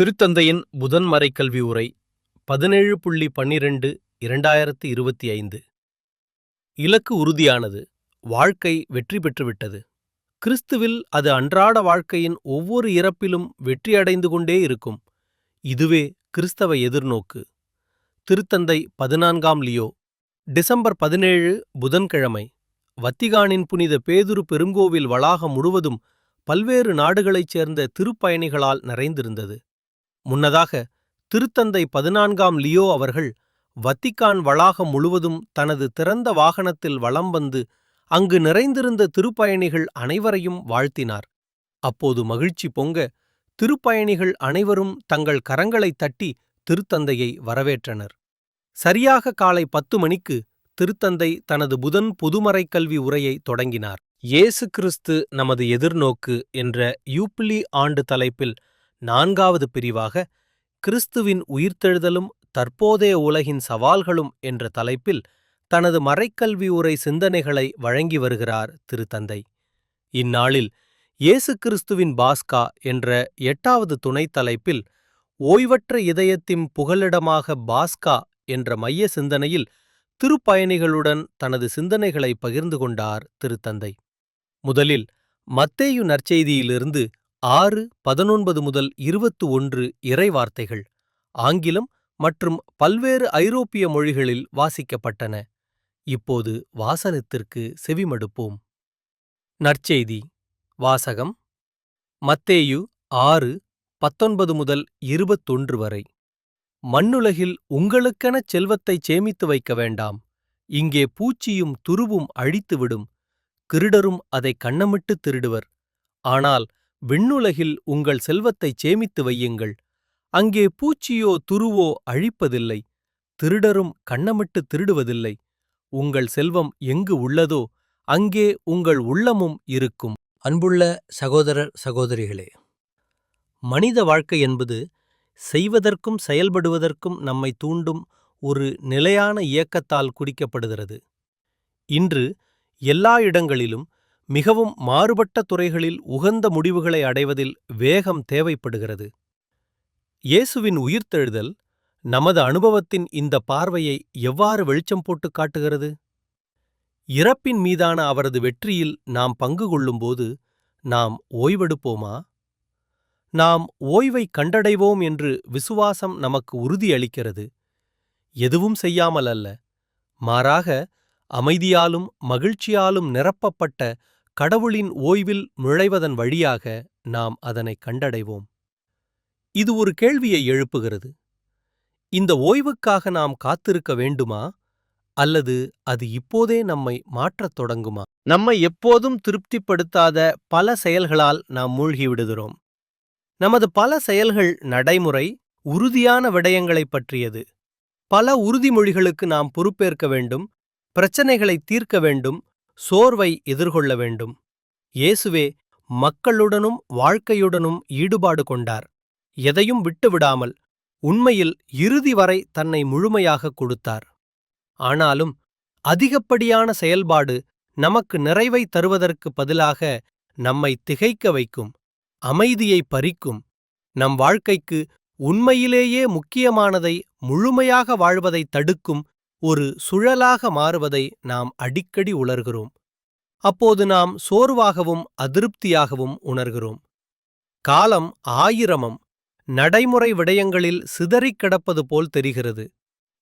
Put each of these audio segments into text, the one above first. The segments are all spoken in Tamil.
திருத்தந்தையின் புதன் மறைக்கல்வி உரை பதினேழு புள்ளி பன்னிரண்டு இரண்டாயிரத்து இருபத்தி ஐந்து. இலக்கு உறுதியானது வாழ்க்கை வெற்றி பெற்றுவிட்டது. கிறிஸ்துவில் அது அன்றாட வாழ்க்கையின் ஒவ்வொரு இறப்பிலும் வெற்றியடைந்து கொண்டே இருக்கும். இதுவே கிறிஸ்தவ எதிர்நோக்கு. திருத்தந்தை பதினான்காம் லியோ டிசம்பர் பதினேழு புதன்கிழமை வத்திகானின் புனித பேதுரு பெருங்கோவில் வளாகம் முழுவதும் பல்வேறு நாடுகளைச் சேர்ந்த திருப்பயணிகளால் நிறைந்திருந்தது. முன்னதாக திருத்தந்தை பதினான்காம் லியோ அவர்கள் வத்திக்கான் வளாகம் முழுவதும் தனது திறந்த வாகனத்தில் வலம் வந்து அங்கு நிறைந்திருந்த திருப்பயணிகள் அனைவரையும் வாழ்த்தினார். அப்போது மகிழ்ச்சி பொங்க திருப்பயணிகள் அனைவரும் தங்கள் கரங்களைத் தட்டி திருத்தந்தையை வரவேற்றனர். சரியாக காலை பத்து மணிக்கு திருத்தந்தை தனது புதன் பொதுமறைக் கல்வி உரையை தொடங்கினார். இயேசு கிறிஸ்து நமது எதிர்நோக்கு என்ற யூப்பிலி ஆண்டு தலைப்பில் நான்காவது பிரிவாக கிறிஸ்துவின் உயிர்த்தெழுதலும் தற்போதைய உலகின் சவால்களும் என்ற தலைப்பில் தனது மறைக்கல்வி உரை சிந்தனைகளை வழங்கி வருகிறார் திருத்தந்தை. இந்நாளில் இயேசு கிறிஸ்துவின் பாஸ்கா என்ற எட்டாவது துணைத் தலைப்பில் ஓய்வற்ற இதயத்தின் புகலிடமாக பாஸ்கா என்ற மைய சிந்தனையில் திருப்பயணிகளுடன் தனது சிந்தனைகளை பகிர்ந்து கொண்டார் திருத்தந்தை. முதலில் மத்தேயு நற்செய்தியிலிருந்து ஆறு பதினொன்பது முதல் இருபத்து ஒன்று இறைவார்த்தைகள் ஆங்கிலம் மற்றும் பல்வேறு ஐரோப்பிய மொழிகளில் வாசிக்கப்பட்டன. இப்போது வாசனத்திற்கு செவிமடுப்போம். நற்செய்தி வாசகம் மத்தேயு ஆறு பத்தொன்பது முதல் இருபத்தொன்று வரை. மண்ணுலகில் உங்களுக்கென செல்வத்தைச் சேமித்து வைக்க வேண்டாம். இங்கே பூச்சியும் துருவும் அழித்துவிடும். திருடரும் அதை கண்ணமிட்டு திருடுவர். ஆனால் விண்ணுலகில் உங்கள் செல்வத்தைச் சேமித்து வையுங்கள். அங்கே பூச்சியோ துருவோ அழிப்பதில்லை. திருடரும் கண்ணமிட்டு திருடுவதில்லை. உங்கள் செல்வம் எங்கு உள்ளதோ அங்கே உங்கள் உள்ளமும் இருக்கும். அன்புள்ள சகோதரர் சகோதரிகளே மனித வாழ்க்கை என்பது செய்வதற்கும் செயல்படுவதற்கும் நம்மை தூண்டும் ஒரு நிலையான இயக்கத்தால் குடிக்கப்படுகிறது இன்று எல்லா இடங்களிலும் மிகவும் மாறுபட்ட துறைகளில் உகந்த முடிவுகளை அடைவதில் வேகம் தேவைப்படுகிறது. இயேசுவின் உயிர்த்தெழுதல் நமது அனுபவத்தின் இந்த பார்வையை எவ்வாறு வெளிச்சம் போட்டு காட்டுகிறது? இறப்பின் மீதான அவரது வெற்றியில் நாம் பங்கு கொள்ளும்போது நாம் ஓய்வெடுப்போமா? நாம் ஓய்வை கண்டடைவோம் என்று விசுவாசம் நமக்கு உறுதியளிக்கிறது. எதுவும் செய்யாமல் அல்ல மாறாக அமைதியாலும் மகிழ்ச்சியாலும் நிரப்பப்பட்ட கடவுளின் ஓய்வில் நுழைவதன் வழியாக நாம் அதனை கண்டடைவோம். இது ஒரு கேள்வியை எழுப்புகிறது. இந்த ஓய்வுக்காக நாம் காத்திருக்க வேண்டுமா? அல்லது அது இப்போதே நம்மை மாற்றத் தொடங்குமா? நம்மை எப்போதும் திருப்திப்படுத்தாத பல செயல்களால் நாம் மூழ்கிவிடுகிறோம் நமது பல செயல்கள் நடைமுறை உறுதியான விடயங்களைப் பற்றியது. பல உறுதிமொழிகளுக்கு நாம் பொறுப்பேற்க வேண்டும் பிரச்சனைகளை தீர்க்க வேண்டும் சோர்வை எதிர்கொள்ள வேண்டும். இயேசுவே மக்களுடனும் வாழ்க்கையுடனும் ஈடுபாடு கொண்டார். எதையும் விட்டுவிடாமல் உண்மையில் இறுதி வரை தன்னை முழுமையாக கொடுத்தார். ஆனாலும் அதிகப்படியான செயல்பாடு நமக்கு நிறைவை தருவதற்கு பதிலாக நம்மை திகைக்க வைக்கும் அமைதியை பறிக்கும் நம் வாழ்க்கைக்கு உண்மையிலேயே முக்கியமானதை முழுமையாக வாழ்வதை தடுக்கும் ஒரு சுழலாக மாறுவதை நாம் அடிக்கடி உணர்கிறோம். அப்போது நாம் சோர்வாகவும் அதிருப்தியாகவும் உணர்கிறோம். காலம் ஆயிரமம். நடைமுறை விடயங்களில் சிதறிக் கிடப்பது போல் தெரிகிறது.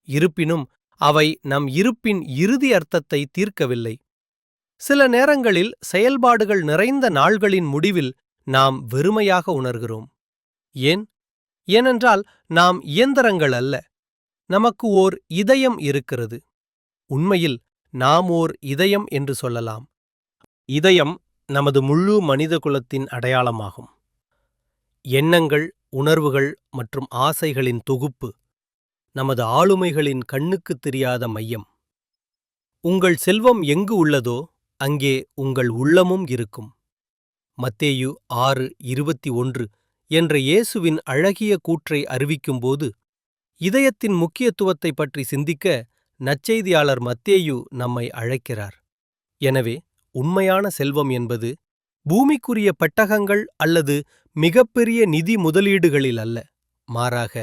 இருப்பினும் அவை நம் இருப்பின் இறுதி அர்த்தத்தை தீர்க்கவில்லை. சில நேரங்களில் செயல்பாடுகள் நிறைந்த நாள்களின் முடிவில் நாம் வெறுமையாக உணர்கிறோம். ஏன்? ஏனென்றால் நாம் இயந்திரங்கள் அல்ல. நமக்கு ஓர் இதயம் இருக்கிறது. உண்மையில் நாம் ஓர் இதயம் என்று சொல்லலாம். இதயம் நமது முழு மனிதகுலத்தின் அடையாளமாகும். எண்ணங்கள் உணர்வுகள் மற்றும் ஆசைகளின் தொகுப்பு நமது ஆளுமைகளின் கண்ணுக்குத் தெரியாத மையம். உங்கள் செல்வம் எங்கு உள்ளதோ அங்கே உங்கள் உள்ளமும் இருக்கும். மத்தேயு ஆறு இருபத்தி ஒன்று என்ற இயேசுவின் அழகிய கூற்றை அறிவிக்கும்போது இதயத்தின் முக்கியத்துவத்தை பற்றி சிந்திக்க நற்செய்தியாளர் மத்தேயு நம்மை அழைக்கிறார். எனவே உண்மையான செல்வம் என்பது பூமிக்குரிய பெட்டகங்கள் அல்லது மிகப்பெரிய நிதி முதலீடுகளில் அல்ல மாறாக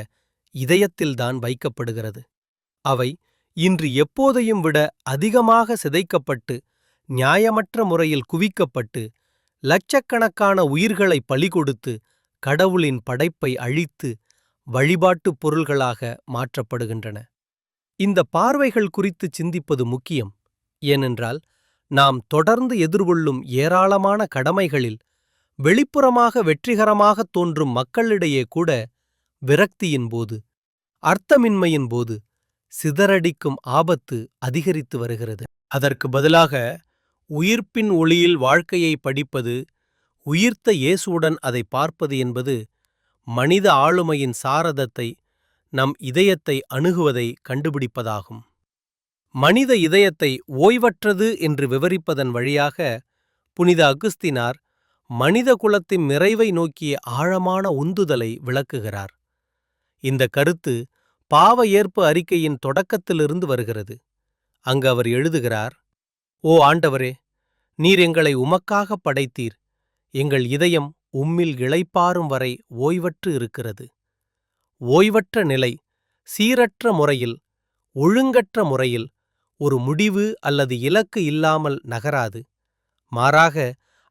இதயத்தில்தான் வைக்கப்படுகிறது. அவை இன்று எப்போதையும் விட அதிகமாக சிதைக்கப்பட்டு நியாயமற்ற முறையில் குவிக்கப்பட்டு லட்சக்கணக்கான உயிர்களை பலிகொடுத்து கடவுளின் படைப்பை அழித்து வழிபாட்டுப் பொருள்களாக மாற்றப்படுகின்றன. இந்த பார்வைகள் குறித்து சிந்திப்பது முக்கியம். ஏனென்றால் நாம் தொடர்ந்து எதிர்கொள்ளும் ஏராளமான கடமைகளில் வெளிப்புறமாக வெற்றிகரமாகத் தோன்றும் மக்களிடையே கூட விரக்தியின் போது அர்த்தமின்மையின் போது சிதறடிக்கும் ஆபத்து அதிகரித்து வருகிறது. அதற்கு பதிலாக உயிர்ப்பின் ஒளியில் வாழ்க்கையை படிப்பது உயிர்த்த இயேசுவுடன் அதை பார்ப்பது என்பது மனித ஆளுமையின் சாரதத்தை நம் இதயத்தை அணுகுவதை கண்டுபிடிப்பதாகும். மனித இதயத்தை ஓய்வற்றது என்று விவரிப்பதன் வழியாக புனித அகுஸ்தினார் மனித குலத்தின் நிறைவை நோக்கிய ஆழமான உந்துதலை விளக்குகிறார். இந்த கருத்து பாவ ஏற்பு அறிக்கையின் தொடக்கத்திலிருந்து வருகிறது. அங்கு அவர் எழுதுகிறார் ஓ ஆண்டவரே நீர் எங்களை உமக்காக படைத்தீர். எங்கள் இதயம் உம்மில் இளைப்பாறும் வரை ஓய்வற்று இருக்கிறது. ஓய்வற்ற நிலை சீரற்ற முறையில் ஒழுங்கற்ற முறையில் ஒரு முடிவு அல்லது இலக்கு இல்லாமல் நகராது. மாறாக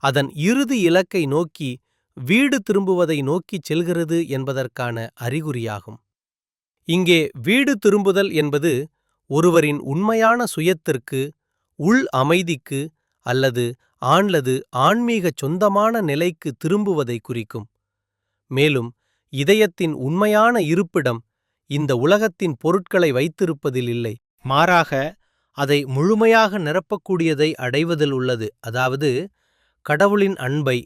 அதன் இறுதி இலக்கை நோக்கி வீடு திரும்புவதை நோக்கிச் செல்கிறது என்பதற்கான அறிகுறியாகும். இங்கே வீடு திரும்புதல் என்பது ஒருவரின் உண்மையான சுயத்திற்கு உள் அமைதிக்கு அல்லது ஆண்லது ஆன்மீக சொந்தமான நிலைக்கு திரும்புவதை குறிக்கும். மேலும் இதயத்தின் உண்மையான இருப்பிடம் இந்த உலகத்தின் பொருட்களை வைத்திருப்பதில் இல்லை. மாறாக அதை முழுமையாக நிரப்பக்கூடியதை அடைவதில் உள்ளது. அதாவது கடவுளின் அன்பை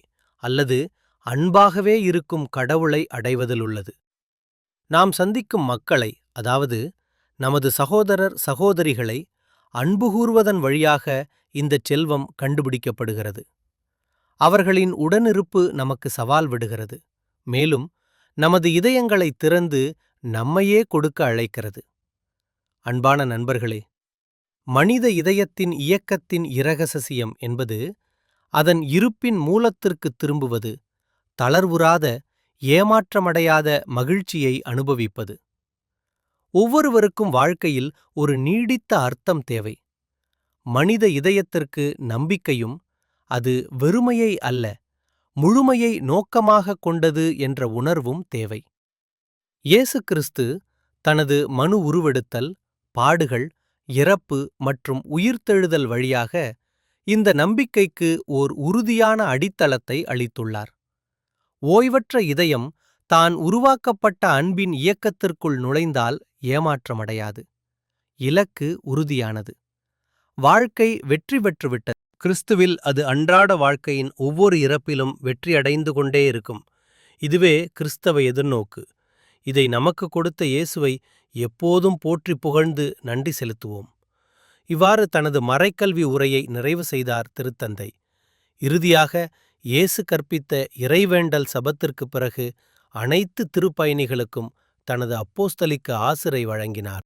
அல்லது அன்பாகவே இருக்கும் கடவுளை அடைவதில் உள்ளது. நாம் சந்திக்கும் மக்களை அதாவது நமது சகோதரர் சகோதரிகளை அன்புகூர்வதன் வழியாக இந்தச் செல்வம் கண்டுபிடிக்கப்படுகிறது. அவர்களின் உடனிருப்பு நமக்கு சவால் விடுகிறது. மேலும் நமது இதயங்களை திறந்து நம்மையே கொடுக்க அழைக்கிறது. அன்பான நண்பர்களே மனித இதயத்தின் இயக்கத்தின் இரகசியம் என்பது அதன் இருப்பின் மூலத்திற்குத் திரும்புவது தளர்வுறாத ஏமாற்றமடையாத மகிழ்ச்சியை அனுபவிப்பது. ஒவ்வொருவருக்கும் வாழ்க்கையில் ஒரு நீடித்த அர்த்தம் தேவை. மனித இதயத்திற்கு நம்பிக்கையும் அது வெறுமையை அல்ல முழுமையை நோக்கமாகக் கொண்டது என்ற உணர்வும் தேவை. இயேசு கிறிஸ்து தனது மனு உருவெடுத்தல் பாடுகள் இறப்பு மற்றும் உயிர்த்தெழுதல் வழியாக இந்த நம்பிக்கைக்கு ஓர் உறுதியான அடித்தளத்தை அளித்துள்ளார். ஓய்வற்ற இதயம் தான் உருவாக்கப்பட்ட அன்பின் இயக்கத்திற்குள் நுழைந்தால் ஏமாற்றமடையாது. இலக்கு உறுதியானது. வாழ்க்கை வெற்றி பெற்றுவிட்டது. கிறிஸ்துவில் அது அன்றாட வாழ்க்கையின் ஒவ்வொரு இறப்பிலும் வெற்றியடைந்து கொண்டே இருக்கும். இதுவே கிறிஸ்தவ எதிர்நோக்கு. இதை நமக்கு கொடுத்த இயேசுவை எப்போதும் போற்றி புகழ்ந்து நன்றி செலுத்துவோம். இவ்வாறு தனது மறைக்கல்வி உரையை நிறைவு செய்தார் திருத்தந்தை. இறுதியாக இயேசு கற்பித்த இறைவேண்டல் சபத்திற்குப் பிறகு அனைத்து திருப்பயணிகளுக்கும் தனது அப்போஸ்தலிக்க ஆசிரை வழங்கினார்.